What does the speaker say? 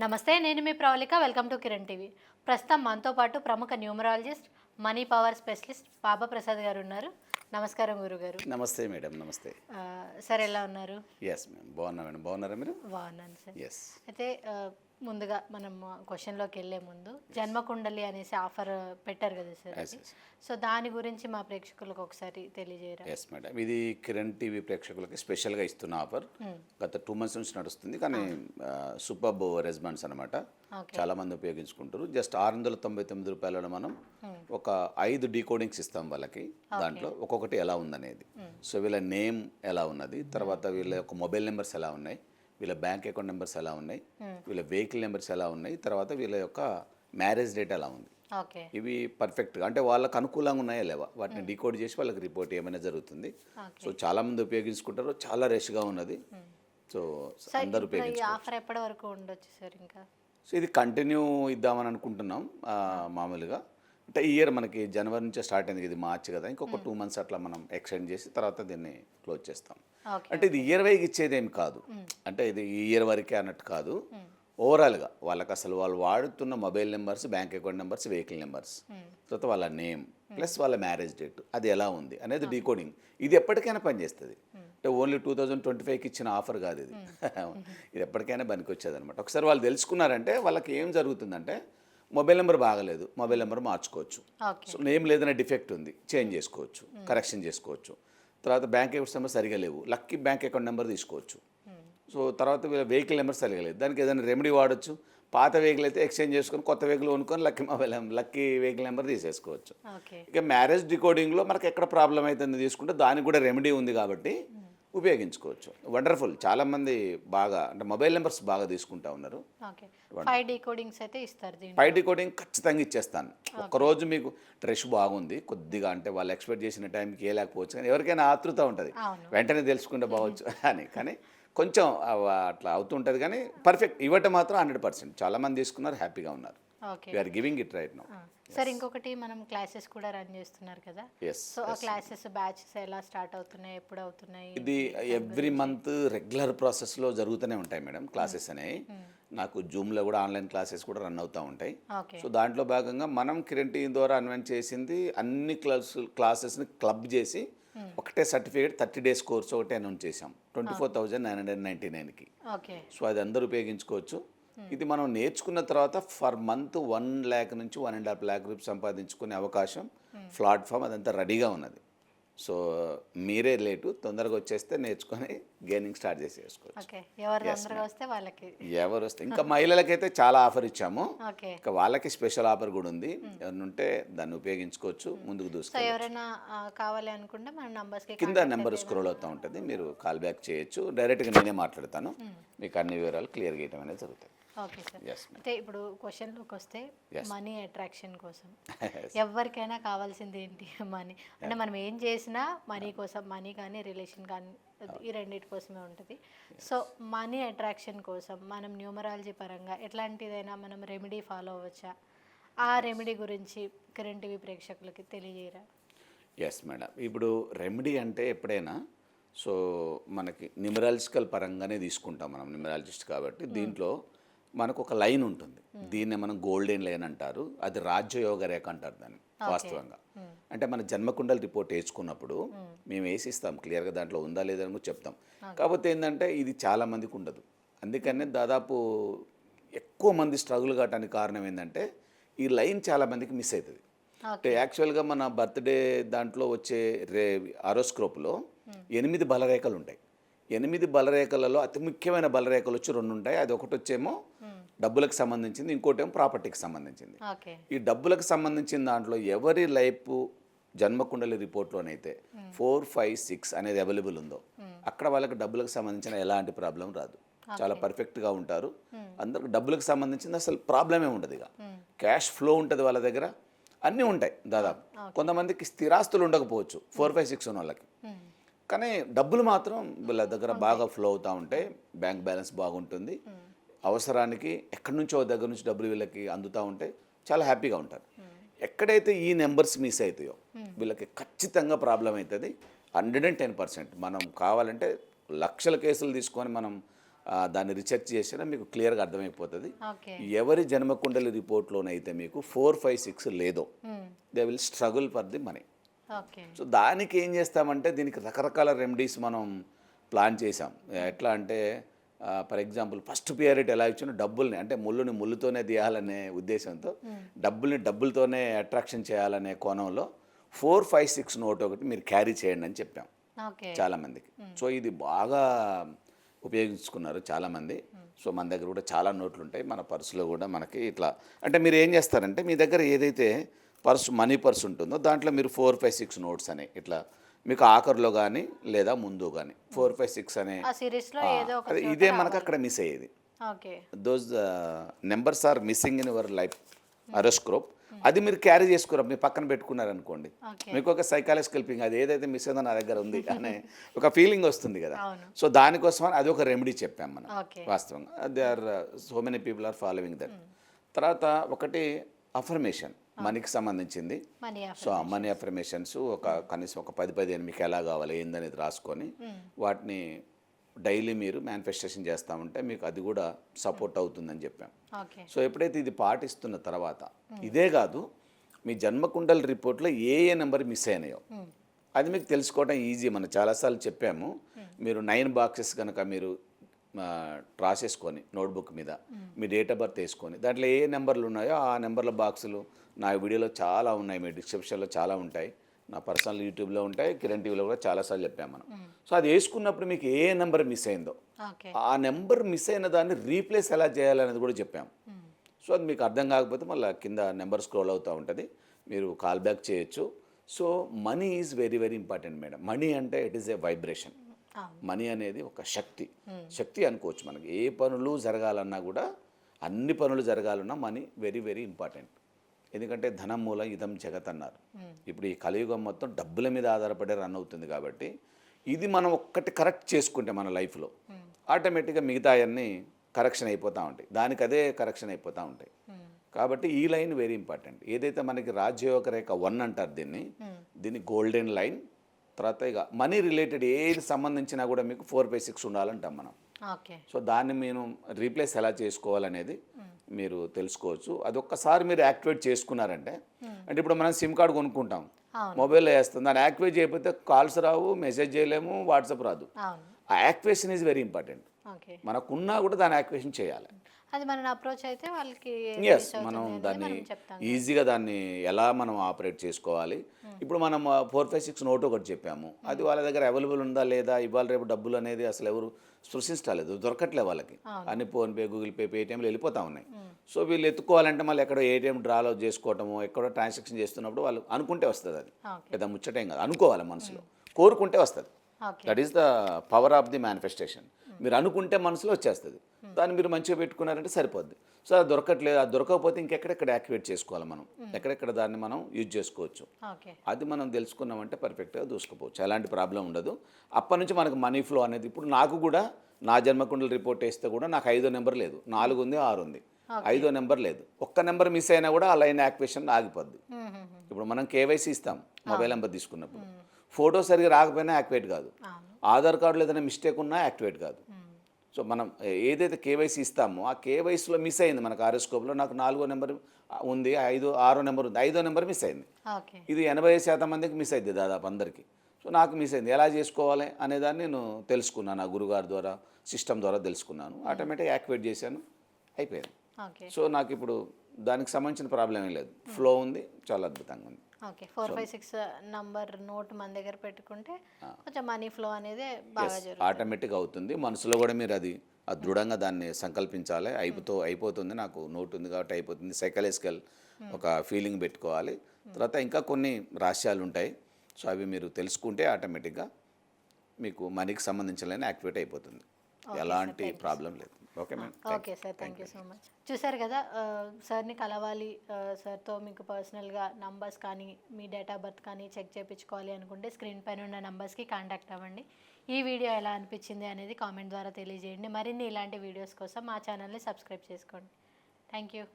నమస్తే నేను మీ Pravalika. Welcome to Kiran TV. ప్రస్తుతం మనతో పాటు ప్రముఖ numerologist money power specialist Baba Prasad garu ఉన్నారు. నమస్కారం గురుగారు. నమస్తే మేడం నమస్తే. సార్ ఎలా ఉన్నారు? ఎస్ మ్యామ్ బాగున్నా మేడం. బాగున్నారా మీరు? బాగున్నాను సార్. ఎస్ అయితే ముందుగా మనం క్వశ్చన్లోకి వెళ్ళే ముందు జన్మకుండలి అనేసి ఆఫర్ పెట్టారు కదా సార్ సో దాని గురించి మా ప్రేక్షకులకు ఒకసారి తెలియజేయరా? ఎస్ మేడం ఇది కిరణ్ టీవీ ప్రేక్షకులకి స్పెషల్గా ఇస్తున్న ఆఫర్. గత టూ మంత్స్ నుంచి నడుస్తుంది కానీ సూపర్ రెస్పాన్స్ అనమాట. చాలా మంది ఉపయోగించుకుంటారు. జస్ట్ ఆరు వందల తొంభై తొమ్మిది రూపాయలలో మనం ఒక ఐదు డీకోడింగ్స్ ఇస్తాం వాళ్ళకి దాంట్లో. ఒక్కొక్కటి ఎలా ఉందనేది. సో వీళ్ళ నేమ్ ఎలా ఉన్నది తర్వాత వీళ్ళ యొక్క మొబైల్ నెంబర్స్ ఎలా ఉన్నాయి వీళ్ళ బ్యాంక్ అకౌంట్ నెంబర్స్ ఎలా ఉన్నాయి వీళ్ళ వెహికల్ నెంబర్స్ ఎలా ఉన్నాయి తర్వాత వీళ్ళ యొక్క మ్యారేజ్ డేట్ ఎలా ఉంది. ఇవి పర్ఫెక్ట్గా అంటే వాళ్ళకు అనుకూలంగా ఉన్నాయా లేవా? వాటిని డీకోడ్ చేసి వాళ్ళకి రిపోర్ట్ ఏమైనా జరుగుతుంది. సో చాలా మంది ఉపయోగించుకుంటారు చాలా రష్గా ఉన్నది. సో సార్ అందరు ఇప్పుడు ఈ ఉపయోగించుకుంటారు ఆఫర్ ఎప్పటి వరకు ఉండొచ్చు సార్ ఇంకా? సో ఇది కంటిన్యూ ఇద్దామని అనుకుంటున్నాం మామూలుగా. అంటే ఈ ఇయర్ మనకి జనవరి నుంచే స్టార్ట్ అయింది ఇది మార్చ్ కదా ఇంకొక టూ మంత్స్ అట్లా మనం ఎక్స్టెండ్ చేసి తర్వాత దీన్ని క్లోజ్ చేస్తాం. అంటే ఇది ఇయర్ వైకి ఇచ్చేది కాదు. అంటే ఇది ఈ ఇయర్ వరకే అన్నట్టు కాదు. ఓవరాల్గా వాళ్ళకి అసలు వాళ్ళు వాడుతున్న mobile numbers bank account numbers vehicle numbers. తర్వాత వాళ్ళ నేమ్ ప్లస్ వాళ్ళ మ్యారేజ్ డేట్ అది ఎలా ఉంది అనేది డీకోడింగ్. ఇది ఎప్పటికైనా పనిచేస్తుంది అంటే ఓన్లీ టూ థౌజండ్ ట్వంటీ ఫైవ్కి ఇచ్చిన ఆఫర్ కాదు ఇది. ఇది ఎప్పటికైనా పనికి వచ్చేది అనమాట ఒకసారి వాళ్ళు తెలుసుకున్నారంటే వాళ్ళకి ఏం జరుగుతుందంటే మొబైల్ నెంబర్ బాగలేదు మొబైల్ నెంబర్ మార్చుకోవచ్చు. సో నేమ్ లేదనే డిఫెక్ట్ ఉంది చేంజ్ చేసుకోవచ్చు కరెక్షన్ చేసుకోవచ్చు. తర్వాత బ్యాంక్ అకౌంట్ నెంబర్ సరిగా లేవు లక్కీ బ్యాంక్ అకౌంట్ నెంబర్ తీసుకోవచ్చు. సో తర్వాత వీళ్ళ వెహికల్ నెంబర్ సరిగా లేదు దానికి ఏదైనా రెమెడీ వాడచ్చు. పాత వెహికల్ అయితే ఎక్స్చేంజ్ చేసుకొని కొత్త వెహికల్ కొనుక్కొని lucky mobile lucky vehicle number తీసేసుకోవచ్చు. ఇక మ్యారేజ్ డికోడింగ్లో మనకు ఎక్కడ ప్రాబ్లం అవుతుంది తీసుకుంటే దానికి కూడా రెమెడీ ఉంది కాబట్టి ఉపయోగించుకోవచ్చు. వండర్ఫుల్ చాలామంది బాగా అంటే మొబైల్ నెంబర్స్ బాగా తీసుకుంటా ఉన్నారు. ఫైవ్ డీకోడింగ్స్ అయితే ఇస్తారు డికోడింగ్ ఖచ్చితంగా ఇచ్చేస్తాను. ఒక్కరోజు మీకు డ్రెస్ బాగుంది. కొద్దిగా అంటే వాళ్ళు ఎక్స్పెక్ట్ చేసిన టైంకి ఏ లేకపోవచ్చు కానీ ఎవరికైనా ఆతృత ఉంటుంది. వెంటనే తెలుసుకుంటే బాగొచ్చు. అని. కానీ కొంచెం అట్లా అవుతుంటుంది కానీ పర్ఫెక్ట్ ఇవ్వటం మాత్రం హండ్రెడ్ పర్సెంట్ చాలామంది తీసుకున్నారు హ్యాపీగా ఉన్నారు. Okay. We're giving it right now sir ఇంకొకటి మనం క్లాసెస్ కూడా రన్ చేస్తున్నారు కదా? సో ఆ క్లాసెస్ బ్యాచెస్ ఎలా స్టార్ట్ అవుతున్నాయి ఎప్పుడు అవుతున్నాయి? ఇది ఎవ్రీ మంత్ రెగ్యులర్ ప్రాసెస్లో జరుగుతూనే ఉంటాయి మేడం క్లాసెస్ అనేవి. నాకు జూమ్లో కూడా ఆన్లైన్ క్లాసెస్ కూడా రన్ అవుతూ ఉంటాయి. సో దాంట్లో భాగంగా మనం కిరణ్ టీవీ ద్వారా అన్వెంట్ చేసింది అన్ని క్లాస్ క్లాసెస్ని క్లబ్ చేసి ఒకటే సర్టిఫికేట్ థర్టీ డేస్ కోర్స్ ఒకటి అనౌన్స్ చేసాం twenty four thousand nine hundred ninety నైన్కి ఓకే. సో అది అందరూ ఉపయోగించుకోవచ్చు. ఇది మనం నేర్చుకున్న తర్వాత ఫర్ మంత్ వన్ ల్యాక్ నుంచి one and half lakh rupees సంపాదించుకునే అవకాశం ప్లాట్ఫామ్ అదంతా రెడీగా ఉన్నది. సో మీరే లేటు తొందరగా వచ్చేస్తే నేర్చుకొని గేమింగ్ స్టార్ట్ చేసేసుకోవచ్చు. ఓకే. ఎవరు వస్తే వాళ్ళకి. ఎవరు వస్తే ఇంకా మహిళలకైతే చాలా ఆఫర్ ఇచ్చాము. ఇంకా వాళ్ళకి స్పెషల్ ఆఫర్ కూడా ఉంది. ఎవరిని ఉంటే దాన్ని ఉపయోగించుకోవచ్చు ముందుకు సో దూసుకో ఎవరైనా ఆ, కావాలి అనుకుంటే మన నంబర్స్కి కింద నెంబర్ స్క్రోల్ అవుతూ ఉంటుంది. మీరు కాల్ బ్యాక్ చేయొచ్చు. డైరెక్ట్గా నేనే మాట్లాడతాను. మీకు అన్ని వివరాలు క్లియర్ చేయడం అనేది జరుగుతుంది. Okay sir. అయితే ఇప్పుడు క్వశ్చన్లోకి వస్తే. మనీ అట్రాక్షన్ కోసం. ఎవరికైనా కావాల్సింది ఏంటి? మనీ అంటే మనం ఏం చేసినా మనీ కోసం మనీ కానీ రిలేషన్ కానీ ఈ రెండింటి కోసమే ఉంటుంది. సో మనీ అట్రాక్షన్ కోసం మనం న్యూమరాలజీ పరంగా ఎట్లాంటిదైనా మనం రెమెడీ ఫాలో అవ్వచ్చా? ఆ రెమెడీ గురించి కిరణ్ టీవీ ప్రేక్షకులకి తెలియజేయరా? ఎస్ మేడం ఇప్పుడు రెమెడీ అంటే ఎప్పుడైనా సో మనకి న్యూమరాలజికల్ పరంగానే తీసుకుంటాం మనం న్యూమరాలజిస్ట్ కాబట్టి దీంట్లో మనకు ఒక లైన్ ఉంటుంది. దీన్నే మనం గోల్డెన్ లైన్ అంటారు. అది రాజ్యయోగ రేఖ అంటారు దాన్ని వాస్తవంగా. అంటే మన జన్మకుండల రిపోర్ట్ వేసుకున్నప్పుడు మేము వేసిస్తాం. క్లియర్గా దాంట్లో ఉందా లేదా అని కూడా చెప్తాం. కాకపోతే ఏంటంటే ఇది చాలా మందికి ఉండదు. అందుకనే దాదాపు ఎక్కువ మంది స్ట్రగుల్ కావడానికి కారణం ఏంటంటే ఈ లైన్ చాలా మందికి మిస్ అవుతుంది. అంటే యాక్చువల్గా మన బర్త్డే దాంట్లో వచ్చే రే ఆరోస్క్రోప్లో ఎనిమిది బలరేఖలు ఉంటాయి. ఎనిమిది బలరేఖలలో అతి ముఖ్యమైన బలరేఖలు వచ్చి రెండు ఉంటాయి. అది ఒకటి వచ్చేమో డబ్బులకు సంబంధించింది ఇంకోటేమో ప్రాపర్టీకి సంబంధించింది. ఈ డబ్బులకు సంబంధించిన దాంట్లో ఎవరి లైఫ్ జన్మకుండలి రిపోర్ట్లోనైతే ఫోర్ ఫైవ్ సిక్స్ అనేది అవైలబుల్ ఉందో అక్కడ వాళ్ళకి డబ్బులకు సంబంధించిన ఎలాంటి ప్రాబ్లం రాదు. చాలా పర్ఫెక్ట్గా ఉంటారు. అందరికి డబ్బులకు సంబంధించింది అసలు ప్రాబ్లమే ఉండదు ఇక. క్యాష్ ఫ్లో ఉంటుంది వాళ్ళ దగ్గర. అన్నీ ఉంటాయి దాదాపు. కొంతమందికి స్థిరాస్తులు ఉండకపోవచ్చు ఫోర్ ఫైవ్ సిక్స్ ఉన్న వాళ్ళకి. కానీ డబ్బులు మాత్రం వీళ్ళ దగ్గర బాగా ఫ్లో అవుతూ ఉంటాయి బ్యాంక్ బ్యాలెన్స్ బాగుంటుంది. అవసరానికి ఎక్కడి నుంచో దగ్గర నుంచి డబ్బులు వీళ్ళకి అందుతూ ఉంటాయి చాలా హ్యాపీగా ఉంటారు. ఎక్కడైతే ఈ నెంబర్స్ మిస్ అవుతాయో వీళ్ళకి ఖచ్చితంగా ప్రాబ్లం అవుతుంది హండ్రెడ్ అండ్ టెన్ పర్సెంట్. మనం కావాలంటే లక్షల కేసులు తీసుకొని మనం దాన్ని రీసెర్చ్ చేసినా మీకు క్లియర్గా అర్థమైపోతుంది. ఎవరి జన్మకుండలి రిపోర్ట్లోనైతే మీకు ఫోర్ ఫైవ్ సిక్స్ లేదో they will struggle for the money. So దానికి ఏం చేస్తామంటే దీనికి రకరకాల రెమెడీస్ మనం ప్లాన్ చేసాం ఎట్లా అంటే ఫర్ ఎగ్జాంపుల్ ఫస్ట్ పియరిటీ ఎలా ఇచ్చిన డబ్బుల్ని అంటే ముళ్ళుని ముళ్ళుతోనే తీయాలనే ఉద్దేశంతో డబ్బుల్ని డబ్బులతోనే అట్రాక్షన్ చేయాలనే కోణంలో ఫోర్ ఫైవ్ సిక్స్ నోట్ ఒకటి మీరు క్యారీ చేయండి అని చెప్పాం. చాలామందికి సో ఇది బాగా ఉపయోగించుకున్నారు చాలామంది సో మన దగ్గర కూడా చాలా నోట్లు ఉంటాయి మన పర్సులో కూడా మనకి ఇట్లా అంటే మీరు ఏం చేస్తారంటే మీ దగ్గర ఏదైతే పర్సు మనీ పర్స్ ఉంటుందో దాంట్లో మీరు ఫోర్ ఫైవ్ సిక్స్ నోట్స్ అని ఇట్లా మీకు ఆఖరిలో కానీ లేదా ముందు కానీ ఫోర్ ఫైవ్ సిక్స్ అనే ఇదే మనకు అక్కడ మిస్ అయ్యేది. Okay. Those numbers are missing in your life horoscope అది మీరు క్యారీ చేసుకున్నారు మీ పక్కన పెట్టుకున్నారనుకోండి. మీకు ఒక సైకాలజికల్ పింగ్ అది ఏదైతే మిస్ అయిందో నా దగ్గర ఉంది అనే ఒక ఫీలింగ్ వస్తుంది కదా. సో దానికోసం అది ఒక రెమెడీ చెప్పాం మనం వాస్తవంగా. They are so many people are following that తర్వాత ఒకటి అఫర్మేషన్ మనీకి సంబంధించింది. సో ఆ మనీ అఫర్మేషన్స్ ఒక కనీసం ఒక పది పదిహేను మీకు ఎలా కావాలి ఏందనేది రాసుకొని వాటిని డైలీ మీరు మేనిఫెస్టేషన్ చేస్తూ ఉంటే మీకు అది కూడా సపోర్ట్ అవుతుందని చెప్పాం. సో ఎప్పుడైతే ఇది పాటిస్తున్న తర్వాత ఇదే కాదు మీ జన్మకుండల రిపోర్ట్లో ఏ ఏ నెంబర్ మిస్ అయినాయో. అది మీకు తెలుసుకోవడం ఈజీ. మనం చాలాసార్లు చెప్పాము మీరు నైన్ బాక్సెస్ కనుక మీరు రాసేసుకొని నోట్బుక్ మీద. మీ డేట్ ఆఫ్ బర్త్ వేసుకొని. దాంట్లో ఏ నెంబర్లు ఉన్నాయో ఆ నెంబర్ల బాక్సులు. నా వీడియోలో చాలా ఉన్నాయి. మీ డిస్క్రిప్షన్లో చాలా ఉంటాయి. నా పర్సనల్ యూట్యూబ్లో ఉంటాయి. కిరణ్ టీవీలో కూడా చాలాసార్లు చెప్పాము మనం. సో అది వేసుకున్నప్పుడు మీకు ఏ నెంబర్ మిస్ అయిందో ఆ నెంబర్ మిస్ అయిన దాన్ని రీప్లేస్ ఎలా చేయాలనేది కూడా చెప్పాం. సో అది మీకు అర్థం కాకపోతే మళ్ళీ కింద నెంబర్ స్క్రోల్ అవుతూ ఉంటుంది. మీరు కాల్ బ్యాక్ చేయొచ్చు. So money is very very important madam. Money అంటే it is a vibration. Money అనేది ఒక శక్తి. శక్తి అనుకోవచ్చు మనకి. ఏ పనులు జరగాలన్నా కూడా అన్ని పనులు జరగాలన్నా మనీ వెరీ వెరీ ఇంపార్టెంట్. ఎందుకంటే ధనం మూల ఇదం జగత్ అన్నారు. ఇప్పుడు ఈ కలియుగం మొత్తం డబ్బుల మీద ఆధారపడే రన్ అవుతుంది కాబట్టి ఇది మనం ఒక్కటి కరెక్ట్ చేసుకుంటే మన లైఫ్లో ఆటోమేటిక్గా మిగతా అన్నీ కరెక్షన్ అయిపోతూ ఉంటాయి. దానికి అదే కరెక్షన్ అయిపోతూ ఉంటాయి. కాబట్టి ఈ లైన్ వెరీ ఇంపార్టెంట్. ఏదైతే మనకి రాజ్యోగ రేఖ వన్ అంటారు దీన్ని దీన్ని గోల్డెన్ లైన్ తర్వాత ఇక మనీ రిలేటెడ్ ఏది సంబంధించినా కూడా మీకు ఫోర్ బై సిక్స్ ఉండాలంటాం మనం. ఓకే. సో దాన్ని మేము రీప్లేస్ ఎలా చేసుకోవాలనేది మీరు తెలుసుకోవచ్చు. అది ఒక్కసారి మీరు యాక్టివేట్ చేసుకున్నారంటే అంటే ఇప్పుడు మనం సిమ్ కార్డు కొనుక్కుంటాం. మొబైల్లో వేస్తాం. దాన్ని యాక్టివేట్ చేయకపోతే కాల్స్ రావు మెసేజ్ చేయలేము వాట్సాప్ రాదు. ఆ యాక్టివేషన్ ఈజ్ వెరీ ఇంపార్టెంట్ మనకున్నా కూడా దాన్ని యాక్టివేషన్ చేయాలి. అది మనం అప్రోచ్ అయితే వాళ్ళకి ఎస్ మనం దాన్ని ఈజీగా దాన్ని ఎలా మనం ఆపరేట్ చేసుకోవాలి. ఇప్పుడు మనం ఫోర్ ఫైవ్ సిక్స్ నోట్ ఒకటి చెప్పాము. అది వాళ్ళ దగ్గర అవైలబుల్ ఉందా లేదా? ఇవాళ రేపు డబ్బులు అనేది అసలు ఎవరు స్పృశించలేదు దొరకట్లే వాళ్ళకి. అన్ని ఫోన్పే గూగుల్ పే పేటిఎంలు వెళ్ళిపోతా ఉన్నాయి. సో వీళ్ళు ఎత్తుకోవాలంటే మళ్ళీ ఎక్కడో ఏటీఎం డ్రాలో చేసుకోవటము ఎక్కడో ట్రాన్సాక్షన్ చేస్తున్నప్పుడు వాళ్ళు అనుకుంటే వస్తుంది అది. పెద్ద ముచ్చటేం కాదు. అనుకోవాలి మనసులో. కోరుకుంటే వస్తుంది. That is the power of the manifestation మీరు అనుకుంటే మనసులో వచ్చేస్తుంది. దాన్ని మీరు మంచిగా పెట్టుకున్నారంటే సరిపోద్ది. సో అది దొరకట్లేదు అది దొరకకపోతే ఇంకెక్కడెక్కడ యాక్టివేట్ చేసుకోవాలి మనం? ఎక్కడెక్కడ దాన్ని మనం యూజ్ చేసుకోవచ్చు? అది మనం తెలుసుకున్నామంటే పర్ఫెక్ట్గా దూసుకుపోవచ్చు. ఎలాంటి ప్రాబ్లం ఉండదు. అప్పటి నుంచి మనకు మనీ ఫ్లో అనేది ఇప్పుడు నాకు కూడా నా జన్మకుండల రిపోర్ట్ వేస్తే కూడా నాకు ఐదో నెంబర్ లేదు. నాలుగు ఉంది ఆరు ఉంది. ఐదో నెంబర్ లేదు. ఒక్క నెంబర్ మిస్ అయినా కూడా ఆ లైన్ యాక్టివేషన్ ఆగిపోద్ది. ఇప్పుడు మనం కేవైసీ ఇస్తాం మొబైల్ నెంబర్ తీసుకున్నప్పుడు. ఫోటో సరిగా రాకపోయినా యాక్టివేట్ కాదు. ఆధార్ కార్డులో ఏదైనా మిస్టేక్ ఉన్నా యాక్టివేట్ కాదు. సో మనం ఏదైతే కేవైసీ ఇస్తామో ఆ కేవైసీలో మిస్ అయింది మనకు ఆరోస్కోప్లో నాకు నాలుగో నెంబర్ ఉంది ఐదో ఆరో నెంబర్ ఉంది ఐదో నెంబర్ మిస్ అయింది. ఇది ఎనభై శాతం మందికి మిస్ అయింది దాదాపు అందరికీ. సో నాకు మిస్ అయింది. ఎలా చేసుకోవాలి అనేదాన్ని నేను తెలుసుకున్నాను ఆ గురుగారి ద్వారా సిస్టమ్ ద్వారా తెలుసుకున్నాను. ఆటోమేటిక్గా యాక్టివేట్ చేశాను అయిపోయింది. సో నాకు ఇప్పుడు దానికి సంబంధించిన ప్రాబ్లం ఏం లేదు ఫ్లో ఉంది చాలా అద్భుతంగా ఉంది. Okay four five six number note మన దగ్గర పెట్టుకుంటే కొంచెం మనీ ఫ్లో అనేది బాగా ఆటోమేటిక్ అవుతుంది. మనసులో కూడా మీరు అది దృఢంగా దాన్ని సంకల్పించాలి. అయిపోతూ అయిపోతుంది నాకు నోట్ ఉంది కాబట్టి అయిపోతుంది. సైకలాజికల్ ఒక ఫీలింగ్ పెట్టుకోవాలి. తర్వాత ఇంకా కొన్ని రహస్యాలు ఉంటాయి. సో అవి మీరు తెలుసుకుంటే ఆటోమేటిక్గా మీకు మనీకి సంబంధించిన యాక్టివేట్ అయిపోతుంది. ఎలాంటి ప్రాబ్లం లేదు. Okay madam okay sir thank you so much చూసారు కదా సార్ని కలవాలి సార్తో మీకు పర్సనల్గా నంబర్స్ కానీ మీ డేట్ ఆఫ్ బర్త్ కానీ చెక్ చేయించుకోవాలి అనుకుంటే స్క్రీన్ పైన ఉన్న నంబర్స్కి కాంటాక్ట్ అవ్వండి. ఈ వీడియో ఎలా అనిపించింది అనేది కామెంట్ ద్వారా తెలియజేయండి. మరిన్ని ఇలాంటి వీడియోస్ కోసం మా ఛానల్ని సబ్స్క్రైబ్ చేసుకోండి. Thank you